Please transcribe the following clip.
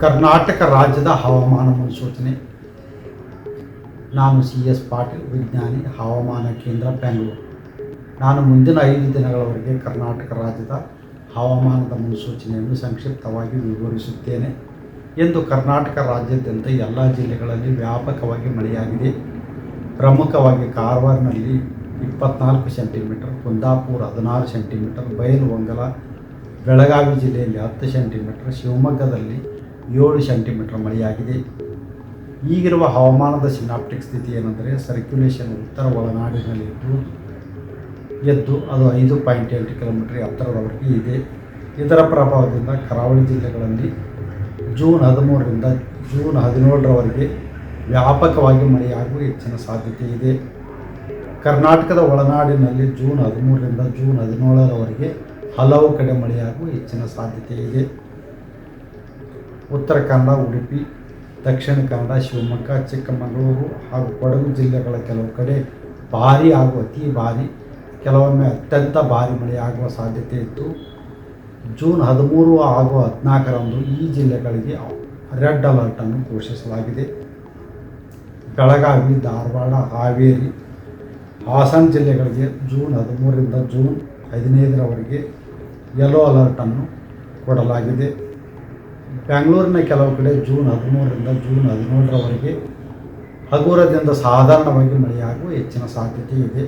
ಕರ್ನಾಟಕ ರಾಜ್ಯದ ಹವಾಮಾನ ಮುನ್ಸೂಚನೆ. ನಾನು ಸಿ ಎಸ್ ಪಾಟೀಲ್, ವಿಜ್ಞಾನಿ, ಹವಾಮಾನ ಕೇಂದ್ರ, ಬೆಂಗಳೂರು. ನಾನು ಮುಂದಿನ ಐದು ದಿನಗಳವರೆಗೆ ಕರ್ನಾಟಕ ರಾಜ್ಯದ ಹವಾಮಾನದ ಮುನ್ಸೂಚನೆಯನ್ನು ಸಂಕ್ಷಿಪ್ತವಾಗಿ ವಿವರಿಸುತ್ತೇನೆ. ಎಂದು ಕರ್ನಾಟಕ ರಾಜ್ಯಾದ್ಯಂತ ಎಲ್ಲ ಜಿಲ್ಲೆಗಳಲ್ಲಿ ವ್ಯಾಪಕವಾಗಿ ಮಳೆಯಾಗಿದೆ. ಪ್ರಮುಖವಾಗಿ ಕಾರವಾರನಲ್ಲಿ ಇಪ್ಪತ್ನಾಲ್ಕು ಸೆಂಟಿಮೀಟರ್, ಕುಂದಾಪುರ ಹದಿನಾರು ಸೆಂಟಿಮೀಟರ್ ಬಯಲುಹೊಂಗಲ ಬೆಳಗಾವಿ ಜಿಲ್ಲೆಯಲ್ಲಿ ಹತ್ತು ಸೆಂಟಿಮೀಟರ್, ಶಿವಮೊಗ್ಗದಲ್ಲಿ ಏಳು ಸೆಂಟಿಮೀಟರ್ ಮಳೆಯಾಗಿದೆ. ಈಗಿರುವ ಹವಾಮಾನದ ಸಿನಾಪ್ಟಿಕ್ ಸ್ಥಿತಿ ಏನೆಂದರೆ ಸರ್ಕ್ಯುಲೇಷನ್ ಉತ್ತರ ಒಳನಾಡಿನಲ್ಲಿದ್ದು ಎದ್ದು ಅದು ಐದು ಪಾಯಿಂಟ್ ಎಂಟು ಕಿಲೋಮೀಟರ್ ಎತ್ತರದವರೆಗೆ ಇದೆ. ಇದರ ಪ್ರಭಾವದಿಂದ ಕರಾವಳಿ ಜಿಲ್ಲೆಗಳಲ್ಲಿ ಜೂನ್ ಹದಿಮೂರರಿಂದ ಜೂನ್ ಹದಿನೇಳರವರೆಗೆ ವ್ಯಾಪಕವಾಗಿ ಮಳೆಯಾಗುವ ಹೆಚ್ಚಿನ ಸಾಧ್ಯತೆ ಇದೆ. ಕರ್ನಾಟಕದ ಒಳನಾಡಿನಲ್ಲಿ ಜೂನ್ ಹದಿಮೂರರಿಂದ ಜೂನ್ ಹದಿನೇಳರವರೆಗೆ ಹಲವು ಕಡೆ ಮಳೆಯಾಗುವ ಹೆಚ್ಚಿನ ಸಾಧ್ಯತೆ ಇದೆ. ಉತ್ತರ ಕನ್ನಡ, ಉಡುಪಿ, ದಕ್ಷಿಣ ಕನ್ನಡ, ಶಿವಮೊಗ್ಗ, ಚಿಕ್ಕಮಗಳೂರು ಹಾಗೂ ಕೊಡಗು ಜಿಲ್ಲೆಗಳ ಕೆಲವು ಕಡೆ ಭಾರಿ ಹಾಗೂ ಅತಿ ಭಾರಿ, ಕೆಲವೊಮ್ಮೆ ಅತ್ಯಂತ ಭಾರಿ ಮಳೆಯಾಗುವ ಸಾಧ್ಯತೆ ಇದ್ದು, ಜೂನ್ ಹದಿಮೂರು ಹಾಗೂ ಹದಿನಾಲ್ಕರಂದು ಈ ಜಿಲ್ಲೆಗಳಿಗೆ ರೆಡ್ ಅಲರ್ಟನ್ನು ಘೋಷಿಸಲಾಗಿದೆ. ಬೆಳಗಾವಿ, ಧಾರವಾಡ, ಹಾವೇರಿ ಹಾಸನ ಜಿಲ್ಲೆಗಳಿಗೆ ಜೂನ್ ಹದಿಮೂರರಿಂದ ಜೂನ್ ಹದಿನೈದರವರೆಗೆ ಯೆಲ್ಲೋ ಅಲರ್ಟನ್ನು ಕೊಡಲಾಗಿದೆ. ಬೆಂಗಳೂರಿನ ಕೆಲವು ಕಡೆ ಜೂನ್ ಹದಿಮೂರರಿಂದ ಜೂನ್ ಹದಿನೇಳರವರೆಗೆ ಹಗುರದಿಂದ ಸಾಧಾರಣವಾಗಿ ಮಳೆಯಾಗುವ ಹೆಚ್ಚಿನ ಸಾಧ್ಯತೆ ಇದೆ.